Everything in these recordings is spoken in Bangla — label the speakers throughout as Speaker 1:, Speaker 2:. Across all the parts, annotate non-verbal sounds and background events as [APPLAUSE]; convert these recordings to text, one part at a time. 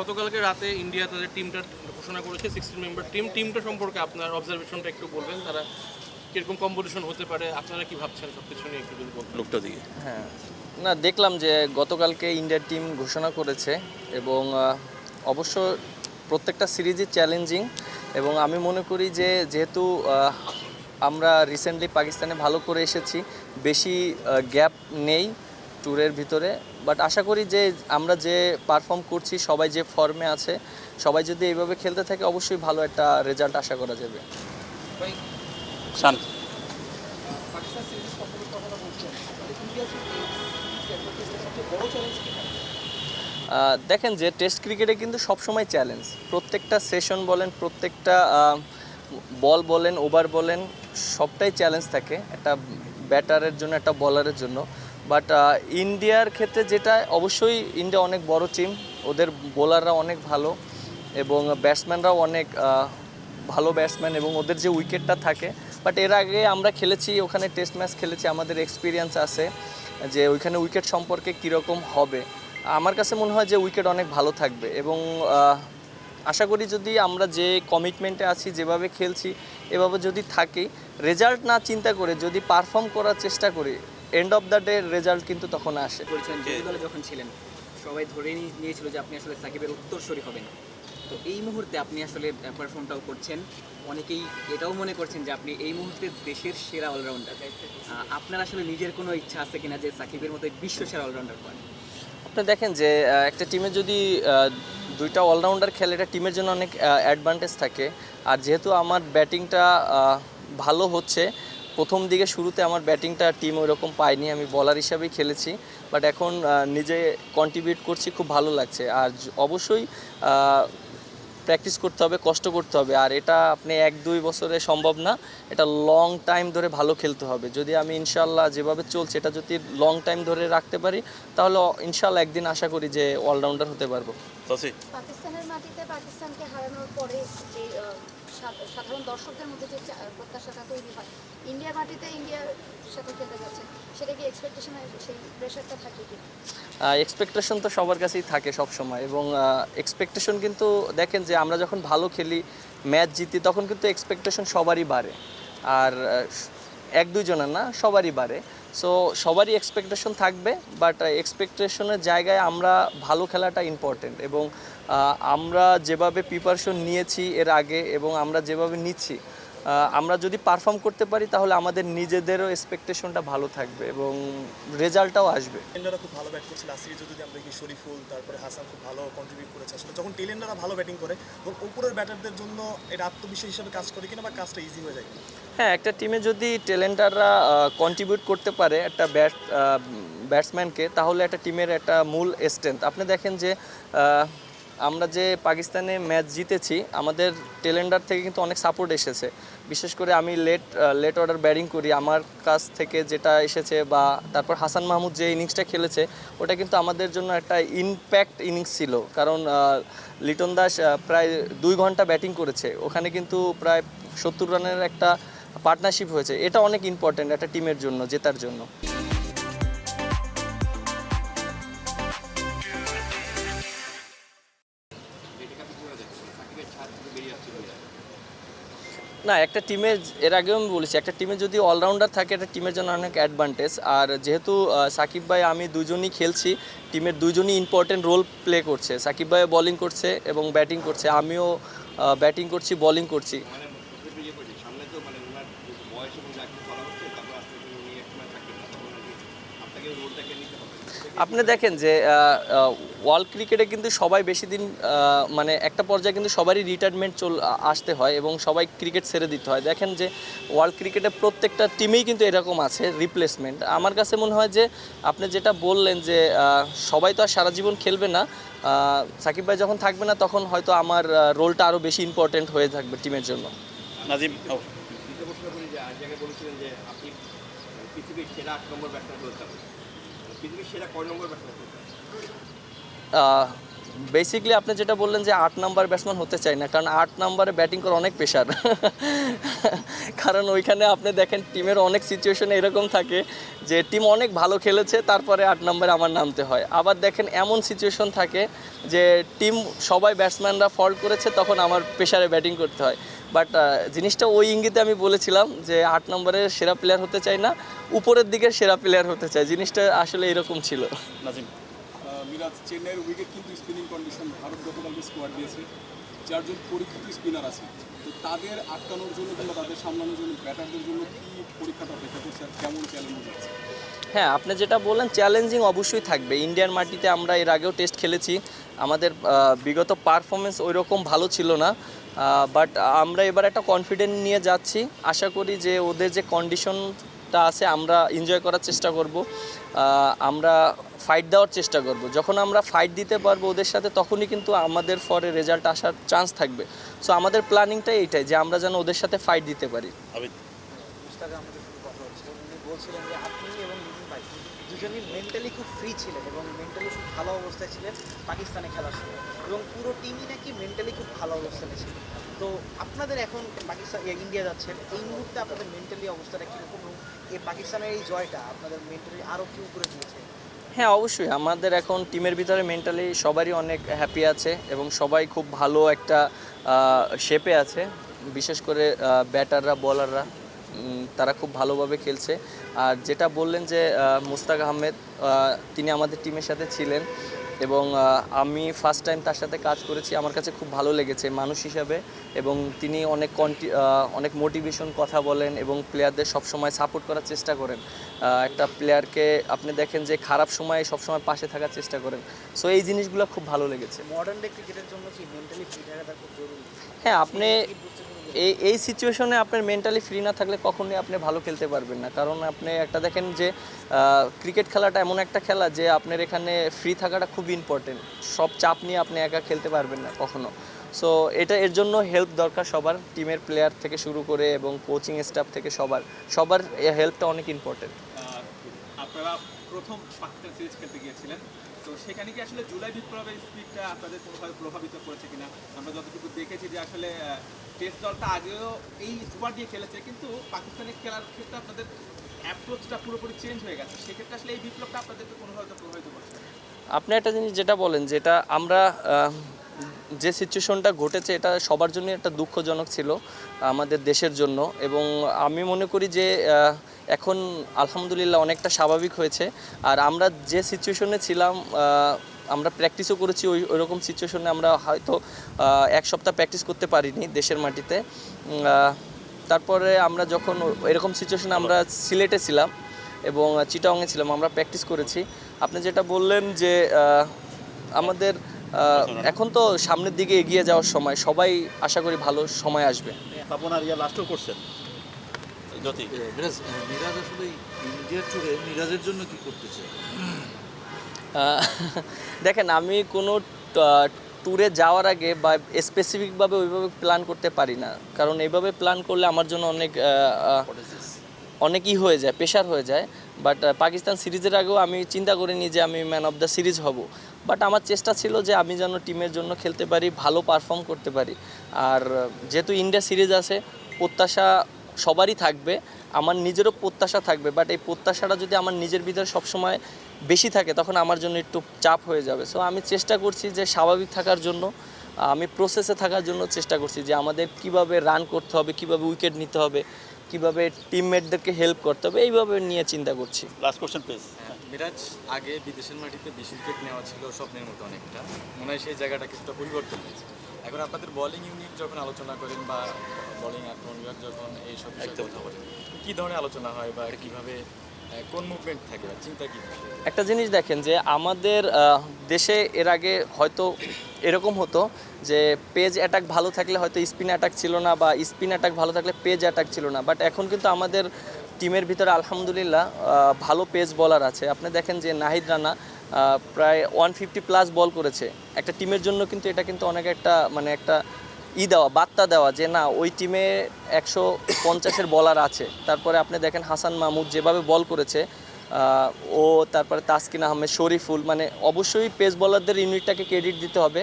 Speaker 1: গতকালকে রাতে ইন্ডিয়া তাদের টিমটা ঘোষণা করেছে সিক্সটিন মেম্বার টিম টিমটা সম্পর্কে আপনার অবজারভেশনটা একটু বলবেন তারা কীরকম কম্পিটিশন হতে পারে আপনারা কি ভাবছেন? সব কিছু নিয়ে একটু যদি
Speaker 2: লোকটা দিয়ে।
Speaker 3: হ্যাঁ না দেখলাম যে গতকালকে ইন্ডিয়ার টিম ঘোষণা করেছে এবং অবশ্য প্রত্যেকটা সিরিজই চ্যালেঞ্জিং এবং আমি মনে করি যে যেহেতু আমরা রিসেন্টলি পাকিস্তানে ভালো করে এসেছি বেশি গ্যাপ নেই। ট্যুরের ভিতরে বাট আশা করি যে আমরা যে পারফর্ম করছি সবাই যে ফর্মে আছে সবাই যদি এইভাবে খেলতে থাকে অবশ্যই ভালো একটা রেজাল্ট আশা করা যাবে। দেখেন যে টেস্ট ক্রিকেটে কিন্তু সবসময় চ্যালেঞ্জ প্রত্যেকটা সেশন বলেন প্রত্যেকটা বল বলেন ওভার বলেন সবটাই চ্যালেঞ্জ থাকে। একটা ব্যাটারের জন্য একটা বলারের জন্য। বাট ইন্ডিয়ার ক্ষেত্রে যেটা, অবশ্যই ইন্ডিয়া অনেক বড় টিম ওদের বোলাররা অনেক ভালো এবং ব্যাটসম্যানরাও অনেক ভালো ব্যাটসম্যান এবং ওদের যে উইকেটটা থাকে বাট এর আগে আমরা খেলেছি, ওখানে টেস্ট ম্যাচ খেলেছি, আমাদের এক্সপিরিয়েন্স আছে যে ওইখানে উইকেট সম্পর্কে কীরকম হবে। আমার কাছে মনে হয় যে উইকেট অনেক ভালো থাকবে এবং আশা করি যদি আমরা যে কমিটমেন্টে আছি, যেভাবে খেলছি, এভাবে যদি থাকি রেজাল্ট না চিন্তা করে, যদি পারফর্ম করার চেষ্টা করি end of the day result কিন্তু তখন আসে।
Speaker 4: যে দলে যখন ছিলেন সবাই ধরে নিয়ে- নিয়েছিল যে আপনি আসলে সাকিবের উত্তরসূরি হবেন। তো এই মুহূর্তে আপনি আসলে পারফর্মটাও করছেন। অনেকেই এটাও মনে করছেন যে আপনি এই মুহূর্তে দেশের সেরা অলরাউন্ডার আপনার আসলে নিজের কোনো ইচ্ছা আছে কিনা যে সাকিবের মতো বিশ্ব সেরা অলরাউন্ডার হন
Speaker 3: আপনি দেখেন যে একটা টিমে যদি দুইটা অলরাউন্ডার খেলে এটা টিমের জন্য অনেক অ্যাডভান্টেজ থাকে। আর যেহেতু আমার ব্যাটিংটা ভালো হচ্ছে প্রথম দিকে শুরুতে আমার ব্যাটিংটা টিম ওইরকম পাইনি আমি বলার হিসাবেই খেলেছি। বাট এখন নিজে কন্ট্রিবিউট করছি খুব ভালো লাগছে। আর অবশ্যই প্র্যাকটিস করতে হবে কষ্ট করতে হবে। আর এটা আপনি এক দুই বছরে সম্ভব না এটা লং টাইম ধরে ভালো খেলতে হবে। যদি আমি ইনশাল্লাহ যেভাবে চলছে এটা যদি লং টাইম ধরে রাখতে পারি তাহলে ইনশাল্লাহ একদিন আশা করি যে অলরাউন্ডার হতে পারব।
Speaker 5: পাকিস্তানের মাটিতে পাকিস্তানকে হারানোর পরে যে সাধারণ দর্শকদের মধ্যে যে প্রত্যাশাটা তৈরি হয় ইন্ডিয়ার মাটিতে ইন্ডিয়ার সাথে খেলতে যাচ্ছে, সেটা কি এক্সপেকটেশন সেই প্রেশারটা থাকে কি?
Speaker 3: এক্সপেকটেশন তো সবার কাছেই থাকে সব সময় এবং এক্সপেকটেশন কিন্তু দেখেন যে আমরা যখন ভালো খেলি, ম্যাচ জিতি, তখন কিন্তু এক্সপেকটেশন সবারই বাড়ে। আর এক দুইজনের না, সবারই বাড়ে। সো সবারই এক্সপেকটেশন থাকবে বাট এক্সপেকটেশনের জায়গায় আমরা ভালো খেলাটা ইম্পর্টেন্ট এবং আমরা যেভাবে প্রিপারেশন নিয়েছি এর আগে এবং আমরা যেভাবে নিচ্ছি আমরা যদি পারফর্ম করতে পারি তাহলে আমাদের নিজেদেরও এক্সপেকটেশনটা ভালো থাকবে এবং রেজাল্টটাও আসবে।
Speaker 6: টেলেন্ডাররা খুব ভালো ব্যাট করছে লাস্ট সিরিজে যদি আমরা দেখি শরীফুল তারপরে হাসান খুব ভালো কন্ট্রিবিউট করেছে। আসলে যখন টেলেন্ডাররা ভালো ব্যাটিং করে তখন উপরের ব্যাটারদের জন্য এটা আত্মবিশ্বাস হিসেবে কাজ করে কিনা বা কাজটা ইজি হয়ে যায়
Speaker 3: হ্যাঁ একটা টিমে যদি ট্যালেন্টাররা কন্ট্রিবিউট করতে পারে একটা ব্যাট ব্যাটসম্যানকে তাহলে একটা টিমের একটা মূল স্ট্রেংথ আপনি দেখেন যে আমরা যে পাকিস্তানে ম্যাচ জিতেছি, আমাদের টেলেন্ডার থেকে কিন্তু অনেক সাপোর্ট এসেছে। বিশেষ করে আমি লেট লেট অর্ডার ব্যাটিং করি। আমার কাছ থেকে যেটা এসেছে বা তারপর হাসান মাহমুদ যে ইনিংসটা খেলেছে, ওটা কিন্তু আমাদের জন্য একটা ইনপ্যাক্ট ইনিংস ছিল। কারণ লিটন দাস প্রায় দুই ঘণ্টা ব্যাটিং করেছে। ওখানে কিন্তু প্রায় সত্তর রানের একটা পার্টনারশিপ হয়েছে। এটা অনেক ইম্পর্ট্যান্ট একটা টিমের জন্য, জেতার জন্য। না, একটা টিমে এর আগেও আমি বলেছি, একটা টিমে যদি অলরাউন্ডার থাকে, একটা টিমের জন্য অনেক অ্যাডভান্টেজ আর যেহেতু সাকিব ভাই, আমি দুজনই খেলছি টিমের দুজনই ইম্পর্টেন্ট রোল প্লে করছে। সাকিব ভাই বলিং করছে এবং ব্যাটিং করছে, আমিও ব্যাটিং করছি বলিং করছি। আপনি দেখেন যে ওয়ার্ল্ড ক্রিকেটে কিন্তু সবাই বেশি দিন মানে একটা পর্যায়ে কিন্তু সবারই রিটায়ারমেন্ট চল আসতে হয় এবং সবাই ক্রিকেট ছেড়ে দিতে হয়। দেখেন যে ওয়ার্ল্ড ক্রিকেটে প্রত্যেকটা টিমেই কিন্তু এরকম আছে রিপ্লেসমেন্ট আমার কাছে মনে হয় যে আপনি যেটা বললেন যে সবাই তো আর সারা জীবন খেলবে না সাকিব ভাই যখন থাকবে না তখন হয়তো আমার রোলটা আরও বেশি ইম্পর্টেন্ট হয়ে থাকবে টিমের জন্য।
Speaker 2: নাজিম বলেছিলেন যে আপনি পৃথিবীর সেরা আট নম্বর ব্যাটসম্যান পৃথিবীর সেরা কয় নম্বর ব্যাটসম্যান
Speaker 3: বেসিকলি আপনি যেটা বললেন যে আট নাম্বার ব্যাটসম্যান হতে চাই না, কারণ আট নাম্বারে ব্যাটিং করা অনেক প্রেশার কারণ ওইখানে আপনি দেখেন টিমের অনেক সিচুয়েশনে এরকম থাকে যে টিম অনেক ভালো খেলেছে, তারপরে আট নম্বরে আমার নামতে হয়। আবার দেখেন, এমন সিচুয়েশন থাকে যে টিম সবাই ব্যাটসম্যানরা ফল্ট করেছে, তখন আমার প্রেশারে ব্যাটিং করতে হয়। বাট জিনিসটা ওই ইঙ্গিতে আমি বলেছিলাম যে আট নম্বরের সেরা প্লেয়ার হতে চাই না, উপরের দিকের সেরা প্লেয়ার হতে চাই। জিনিসটা আসলে এরকম ছিল।
Speaker 7: নাজিম মিরাজ চেন্নাইয়ের উইকেট কিন্তু স্পিনিং কন্ডিশন ভারত গতকালকে স্কোয়াড দিয়েছে। চারজন পরীক্ষিত স্পিনার আছে। তো তাদের আটকানোর জন্য কিংবা তাদের সামলানোর জন্য ব্যাটারদের জন্য কি পরীক্ষাটা অপেক্ষা করছে কেমন চ্যালেঞ্জ আছে
Speaker 3: হ্যাঁ আপনি যেটা বললেন চ্যালেঞ্জিং অবশ্যই থাকবে। ইন্ডিয়ান মাটিতে আমরা এর আগেও টেস্ট খেলেছি। আমাদের বিগত পারফরমেন্স ওই রকম ভালো ছিল না। বাট আমরা এবার একটা কনফিডেন্ট নিয়ে যাচ্ছি। আশা করি যে ওদের যে কন্ডিশনটা আছে আমরা এনজয় করার চেষ্টা করব আমরা ফাইট দেওয়ার চেষ্টা করব। যখন আমরা ফাইট দিতে পারব ওদের সাথে তখনই কিন্তু আমাদের ফরে রেজাল্ট আসার চান্স থাকবে। সো আমাদের প্ল্যানিংটাই এইটাই যে আমরা যেন ওদের সাথে ফাইট দিতে পারি।
Speaker 8: বলছিলেন যে আপনি এবং লিটন ভাই দুজনই মেন্টালি খুব ফ্রি ছিলেন এবং মেন্টালি খুব ভালো অবস্থায় ছিলেন পাকিস্তানে খেলার সময়। এবং পুরো টিমই নাকি মেন্টালি খুব ভালো অবস্থানে ছিল। তো আপনাদের এখন পাকিস্তান ইন্ডিয়া যাচ্ছেন এই মুহূর্তে আপনাদের মেন্টালি অবস্থাটা কীরকম এই পাকিস্তানের এই জয়টা আপনাদের মেন্টালি আরও কি উপরে তুলেছে?
Speaker 3: হ্যাঁ অবশ্যই। আমাদের এখন টিমের ভিতরে মেন্টালি সবারই অনেক হ্যাপি আছে এবং সবাই খুব ভালো একটা শেপে আছে। বিশেষ করে ব্যাটাররা বলাররা তারা খুব ভালোভাবে খেলছে। আর যেটা বললেন যে মুস্তাক আহমেদ তিনি আমাদের টিমের সাথে ছিলেন। এবং আমি ফার্স্ট টাইম তার সাথে কাজ করেছি আমার কাছে খুব ভালো লেগেছে মানুষ হিসাবে এবং তিনি অনেক কন্টি অনেক মোটিভেশন কথা বলেন এবং প্লেয়ারদের সবসময় সাপোর্ট করার চেষ্টা করেন। একটা প্লেয়ারকে আপনি দেখেন যে খারাপ সময়ে সবসময় পাশে থাকার চেষ্টা করেন। সো এই জিনিসগুলো খুব ভালো লেগেছে।
Speaker 8: মডার্ন ডে ক্রিকেটের জন্য কি মেন্টালি থাকাটা খুব জরুরি?
Speaker 3: হ্যাঁ আপনি? এই এই সিচুয়েশনে আপনার মেন্টালি ফ্রি না থাকলে কখনোই আপনি ভালো খেলতে পারবেন না। কারণ আপনি একটা দেখেন যে ক্রিকেট খেলাটা এমন একটা খেলা যে, আপনার এখানে ফ্রি থাকাটা খুব ইম্পর্টেন্ট সব চাপ নিয়ে আপনি একা খেলতে পারবেন না কখনো। সো এটা এর জন্য হেল্প দরকার সবার টিমের প্লেয়ার থেকে শুরু করে এবং কোচিং স্টাফ থেকে সবার। সবার হেল্পটা অনেক ইম্পর্টেন্ট
Speaker 7: আপনারা প্রথম পাকিস্তান সিরিজ খেলতে গিয়েছিলেন। তো সেখানে কি আসলে জুলাই বিপ্লবের স্পিডটা আপনাদের কোনোভাবে প্রভাবিত করেছে কিনা? আমরা যতটুকু দেখেছি যে আসলে টেস্ট দলটা আগেও এই সুপার দিয়ে খেলেছে, কিন্তু পাকিস্তানে খেলার ক্ষেত্রে আপনাদের অ্যাপ্রোচটা পুরোপুরি চেঞ্জ হয়ে গেছে। সেক্ষেত্রে আসলে এই বিপ্লবটা আপনাদেরকে কোনোভাবে প্রভাবিত করছে
Speaker 3: আপনি একটা জিনিস যেটা বলেন, যেটা আমরা যে সিচুয়েশনটা ঘটেছে, এটা সবার জন্য একটা দুঃখজনক ছিল, আমাদের দেশের জন্য। এবং আমি মনে করি যে এখন আলহামদুলিল্লাহ অনেকটা স্বাভাবিক হয়েছে। আর আমরা যে সিচুয়েশনে ছিলাম আমরা প্র্যাকটিসও করেছি ওই, ওইরকম সিচুয়েশনে আমরা হয়তো এক সপ্তাহ প্র্যাকটিস করতে পারিনি দেশের মাটিতে। তারপরে আমরা যখন এরকম সিচুয়েশনে আমরা সিলেটে ছিলাম এবং চিটাংয়ে ছিলাম, আমরা প্র্যাকটিস করেছি। আপনি যেটা বললেন যে আমাদের এখন তো সামনের দিকে এগিয়ে যাওয়ার সময়। সবাই আশা করি ভালো সময় আসবে।
Speaker 9: আপনার ইয়া লাস্টও করছেন। জ্যোতি?
Speaker 10: মিরাজ মিরাজ আসলে ইন্ডিয়ার ট্যুরে মিরাজের জন্য কি করতে [LAUGHS]
Speaker 3: দেখেন আমি কোনো ট্যুরে যাওয়ার আগে বা স্পেসিফিকভাবে ওইভাবে প্ল্যান করতে পারি না। কারণ এইভাবে প্ল্যান করলে আমার জন্য অনেক আহ, আহ, অনেক ই হয়ে যায় প্রেশার হয়ে যায়। বাট পাকিস্তান সিরিজের আগেও আমি চিন্তা করিনি যে আমি ম্যান অফ দ্য সিরিজ হব। বাট আমার চেষ্টা ছিল যে আমি যেন টিমের জন্য খেলতে পারি, ভালো পারফর্ম করতে পারি। আর যেহেতু ইন্ডিয়া সিরিজ আছে, প্রত্যাশা সবারই থাকবে, আমার নিজেরও প্রত্যাশা থাকবে। বাট এই প্রত্যাশাটা যদি আমার নিজের ভিতরে সবসময় বেশি থাকে, তখন আমার জন্য একটু চাপ হয়ে যাবে। সো আমি চেষ্টা করছি যে স্বাভাবিক থাকার জন্য, আমি প্রসেসে থাকার জন্য চেষ্টা করছি যে আমাদের কীভাবে রান করতে হবে, কীভাবে উইকেট নিতে হবে, কীভাবে টিমমেটদেরকে হেল্প করতে হবে, এইভাবে নিয়ে চিন্তা করছি।
Speaker 9: লাস্ট কোশ্চেন প্লিজ
Speaker 10: মিরাজ আগে বিদেশের মাটিতে বেশি উইকেট নেওয়া ছিল স্বপ্নের মতো অনেকটা। মনে হয় সেই জায়গাটা কিছুটা পরিবর্তন হয়েছে। এখন আপনাদের বোলিং ইউনিট যখন আলোচনা করেন বা বলিং আক্রমণ বিভাগ যখন এই সব বিষয়ে কথা বলেন কী ধরনের আলোচনা হয় বা কীভাবে কোন মুভমেন্ট থাকে বা চিন্তা কী থাকে?
Speaker 3: একটা জিনিস দেখেন যে আমাদের দেশে এর আগে হয়তো এরকম হতো যে পেজ অ্যাটাক ভালো থাকলে হয়তো স্পিন অ্যাটাক ছিল না বা স্পিন অ্যাটাক ভালো থাকলে পেজ অ্যাটাক ছিল না। বাট এখন কিন্তু আমাদের টিমের ভিতরে আলহামদুলিল্লাহ ভালো পেজ বলার আছে। আপনি দেখেন যে নাহিদ রানা প্রায় ওয়ান ফিফটি প্লাস বল করেছে। একটা টিমের জন্য কিন্তু এটা কিন্তু অনেক একটা মানে একটা ই দেওয়া, বার্তা দেওয়া যে না, ওই টিমে একশো পঞ্চাশের বলার আছে। তারপরে আপনি দেখেন হাসান মাহমুদ যেভাবে বল করেছে ও তারপরে তাসকিন আহমেদ, শরীফুল মানে অবশ্যই পেস বলারদের ইউনিটটাকে ক্রেডিট দিতে হবে।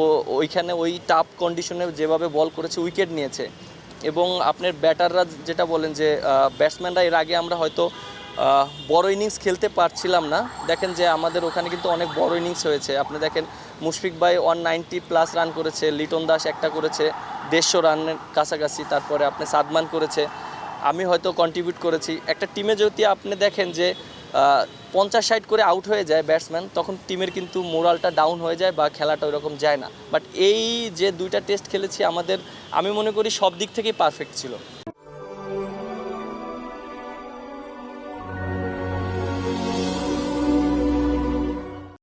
Speaker 3: ও ওইখানে ওই টাফ কন্ডিশনে যেভাবে বল করেছে উইকেট নিয়েছে। এবং আপনার ব্যাটাররা যেটা বলেন যে ব্যাটসম্যানরা এর আগে আমরা হয়তো বড় ইনিংস খেলতে পারছিলাম না। দেখেন যে আমাদের ওখানে কিন্তু অনেক বড় ইনিংস হয়েছে। আপনি দেখেন মুশফিক ভাই ওয়ান নাইনটি প্লাস রান করেছে, লিটন দাস একটা করেছে, দেড়শো রানের কাছাকাছি, তারপরে আপনি সাদমান করেছে। আমি হয়তো কন্ট্রিবিউট করেছি। একটা টিমে যদি আপনি দেখেন যে পঞ্চাশ সাইড করে আউট হয়ে যায় ব্যাটসম্যান তখন টিমের কিন্তু মোরালটা ডাউন হয়ে যায় বা খেলাটা ওইরকম যায় না। বাট এই যে দুইটা টেস্ট খেলেছি, আমাদের, আমি মনে করি সব দিক থেকেই পারফেক্ট ছিল।